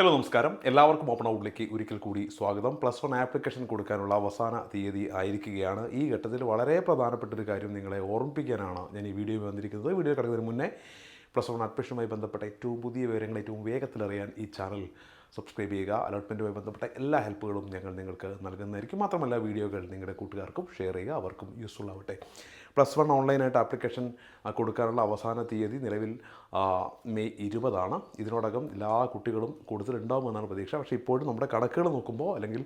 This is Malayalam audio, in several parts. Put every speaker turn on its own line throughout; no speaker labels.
ഹലോ നമസ്കാരം. എല്ലാവർക്കും ഓപ്പൺ ഔട്ടിലേക്ക് ഒരിക്കൽ കൂടി സ്വാഗതം. പ്ലസ് വൺ ആപ്ലിക്കേഷൻ കൊടുക്കാനുള്ള അവസാന തീയതി ആയിരിക്കുകയാണ്. ഈ ഘട്ടത്തിൽ വളരെ പ്രധാനപ്പെട്ട ഒരു കാര്യം നിങ്ങളെ ഓർമ്മിപ്പിക്കാനാണ് ഞാൻ ഈ വീഡിയോ വന്നിരിക്കുന്നത്. വീഡിയോ കിടക്കുന്നതിന് മുന്നേ പ്ലസ് വൺ അഡ്മിഷനുമായി ബന്ധപ്പെട്ട ഏറ്റവും പുതിയ വിവരങ്ങൾ ഏറ്റവും വേഗത്തിലറിയാൻ ഈ ചാനൽ സബ്സ്ക്രൈബ് ചെയ്യുക അലോട്ട്മെന്റുമായി ബന്ധപ്പെട്ട എല്ലാ ഹെൽപ്പുകളും ഞങ്ങൾ നിങ്ങൾക്ക് നൽകുന്നതായിരിക്കും. മാത്രമല്ല വീഡിയോകൾ നിങ്ങളുടെ കൂട്ടുകാർക്കും ഷെയർ ചെയ്യുക അവർക്കും യൂസ്ഫുൾ ആവട്ടെ. പ്ലസ് വൺ ഓൺലൈനായിട്ട് ആപ്ലിക്കേഷൻ കൊടുക്കാനുള്ള അവസാന തീയതി നിലവിൽ മെയ് ഇരുപതാണ്. ഇതിനോടകം എല്ലാ കുട്ടികളും കൂടുതലുണ്ടാകുമെന്നാണ് പ്രതീക്ഷ. പക്ഷേ ഇപ്പോഴും നമ്മുടെ കണക്കുകൾ നോക്കുമ്പോൾ അല്ലെങ്കിൽ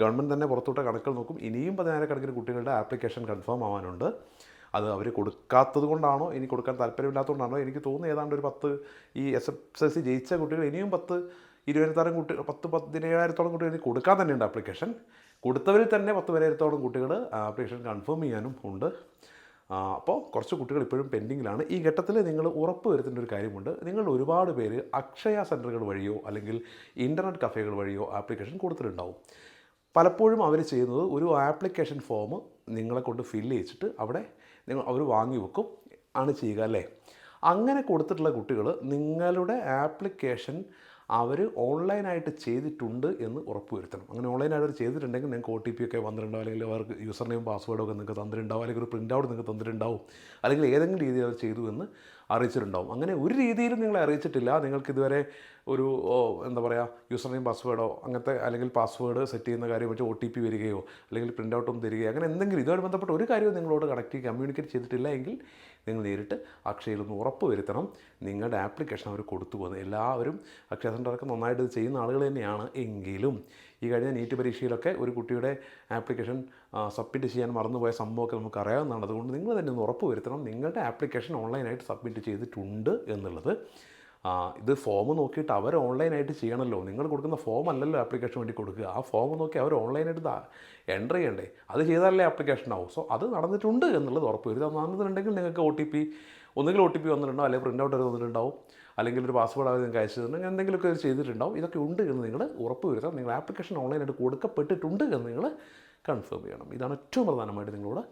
ഗവൺമെന്റ് തന്നെ പുറത്തോട്ട് കണക്കുകൾ നോക്കും ഇനിയും പതിനായിരക്കണക്കിന് കുട്ടികളുടെ ആപ്ലിക്കേഷൻ കൺഫേം ആവാനുണ്ട്. അത് അവർ കൊടുക്കാത്തത് കൊണ്ടാണോ ഇനി കൊടുക്കാൻ താല്പര്യമില്ലാത്തതുകൊണ്ടാണോ എനിക്ക് തോന്നുന്നു ഏതാണ്ട് ഒരു പത്ത് ഈ എസ് എസ് എൽ സി ജയിച്ച കുട്ടികൾ ഇനിയും പത്ത് ഇരുപതിനായിരം കുട്ടി പത്ത് പതിനേഴായിരത്തോളം കുട്ടികൾ കൊടുക്കാൻ തന്നെയുണ്ട് ആപ്ലിക്കേഷൻ കൊടുത്തവരിൽ തന്നെ പത്ത് പതിനായിരത്തോളം കുട്ടികൾ ആപ്ലിക്കേഷൻ കൺഫേം ചെയ്യാനും ഉണ്ട്. അപ്പോൾ കുറച്ച് കുട്ടികൾ ഇപ്പോഴും പെൻഡിങ്ങിലാണ് ഈ ഘട്ടത്തിൽ നിങ്ങൾ ഉറപ്പ് വരുത്തേണ്ട ഒരു കാര്യമുണ്ട്. നിങ്ങൾ ഒരുപാട് പേര് അക്ഷയ സെന്ററുകൾ വഴിയോ അല്ലെങ്കിൽ ഇന്റർനെറ്റ് കഫേകൾ വഴിയോ ആപ്ലിക്കേഷൻ കൊടുത്തിട്ടുണ്ടാവും. പലപ്പോഴും അവർ ചെയ്യുന്നത് ഒരു ആപ്ലിക്കേഷൻ ഫോം നിങ്ങളെ കൊണ്ട് ഫില്ല് ചെയ്യിച്ചിട്ട് അവിടെ നിങ്ങൾ അവർ വാങ്ങി വെക്കും. ആണ് ചെയ്യുക അല്ലേ? അങ്ങനെ കൊടുത്തിട്ടുള്ള കുട്ടികൾ നിങ്ങളുടെ ആപ്ലിക്കേഷൻ അവർ ഓൺലൈനായിട്ട് ചെയ്തിട്ടുണ്ട് എന്ന് ഉറപ്പുവരുത്തണം. അങ്ങനെ ഓൺലൈനായിട്ട് അവർ ചെയ്തിട്ടുണ്ടെങ്കിൽ നിങ്ങൾക്ക് ഒ ടി പി ഒക്കെ വന്നിട്ടുണ്ടാവും അല്ലെങ്കിൽ അവർക്ക് യൂസർ നെയിം പാസ്വേഡൊക്കെ നിങ്ങൾക്ക് തന്നിട്ടുണ്ടാവും അല്ലെങ്കിൽ ഒരു പ്രിന്റ് ഔട്ട് നിങ്ങൾക്ക് തന്നിട്ടുണ്ടാവും അല്ലെങ്കിൽ ഏതെങ്കിലും രീതിയിൽ അവർ ചെയ്തു എന്ന് അറിയിച്ചിട്ടുണ്ടാവും. അങ്ങനെ ഒരു രീതിയിലും നിങ്ങളെ അറിയിച്ചിട്ടില്ല. നിങ്ങൾക്ക് ഇതുവരെ ഒരു എന്താ പറയുക യൂസർ നെയിം പാസ്വേഡോ അങ്ങനത്തെ അല്ലെങ്കിൽ പാസ്വേഡ് സെറ്റ് ചെയ്യുന്ന കാര്യം വെച്ച് ഒ ടി പി വരികയോ അല്ലെങ്കിൽ പ്രിന്റ് ഔട്ടൊന്നും തരികയോ അങ്ങനെ എന്തെങ്കിലും ഇതുമായി ബന്ധപ്പെട്ട ഒരു കാര്യവും നിങ്ങളോട് കണക്ട് കമ്മ്യൂണിക്കേറ്റ് ചെയ്തിട്ടില്ല എങ്കിൽ നിങ്ങൾ നേരിട്ട് അക്ഷയയിൽ ഒന്ന് ഉറപ്പ് വരുത്തണം. നിങ്ങളുടെ ആപ്ലിക്കേഷൻ അവർ കൊടുത്തു പോകുന്നത് എല്ലാവരും അക്ഷയ സെന്ററൊക്കെ നന്നായിട്ട് ഇത് ചെയ്യുന്ന ആളുകൾ തന്നെയാണ് എങ്കിലും ഈ കഴിഞ്ഞ നീറ്റ് പരീക്ഷയിലൊക്കെ ഒരു കുട്ടിയുടെ ആപ്ലിക്കേഷൻ സബ്മിറ്റ് ചെയ്യാൻ മറന്നുപോയ സംഭവമൊക്കെ നമുക്ക് അറിയാവുന്നതാണ് അതുകൊണ്ട് നിങ്ങൾ തന്നെ ഒന്ന് ഉറപ്പ് വരുത്തണം. നിങ്ങളുടെ ആപ്ലിക്കേഷൻ ഓൺലൈനായിട്ട് സബ്മിറ്റ് ചെയ്തിട്ടുണ്ട് എന്നുള്ളത്. ഇത് ഫോം നോക്കിയിട്ട് അവർ ഓൺലൈനായിട്ട് ചെയ്യണമല്ലോ നിങ്ങൾ കൊടുക്കുന്ന ഫോം അല്ലല്ലോ ആപ്ലിക്കേഷൻ വേണ്ടി കൊടുക്കുക. ആ ഫോം നോക്കി അവർ ഓൺലൈനായിട്ട് എന്റർ ചെയ്യണ്ടേ? അത് ചെയ്താലല്ലേ ആപ്ലിക്കേഷൻ ആവും. സോ അത് നടന്നിട്ടുണ്ട് എന്നുള്ളത് ഉറപ്പ് വരുത്തുക. നടന്നിട്ടുണ്ടെങ്കിൽ നിങ്ങൾക്ക് ഒ ടി പി ഒന്നുകിൽ ഒ ടി പി വന്നിട്ടുണ്ടാവും അല്ലെങ്കിൽ പ്രിന്റ് ഔട്ട് വന്നിട്ടുണ്ടാവും. അല്ലെങ്കിൽ ഒരു പാസ്വേഡ് അവർ നിങ്ങൾക്ക് അയച്ചു തരണം. എന്തെങ്കിലുമൊക്കെ ചെയ്തിട്ടുണ്ടാവും. ഇതൊക്കെ ഉണ്ട് എന്ന് നിങ്ങൾ ഉറപ്പ് വരുത്താം നിങ്ങൾ ആപ്ലിക്കേഷൻ ഓൺലൈനായിട്ട് കൊടുക്കപ്പെട്ടിട്ടുണ്ട് എന്ന് നിങ്ങൾ കൺഫേം ചെയ്യണം. ഇതാണ് ഏറ്റവും പ്രധാനമായിട്ട് നിങ്ങളോട്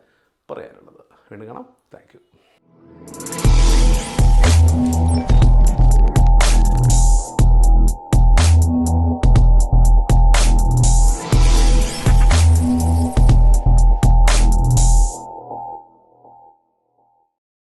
പറയാനുള്ളത്. വീണ്ടും കാണാം. താങ്ക്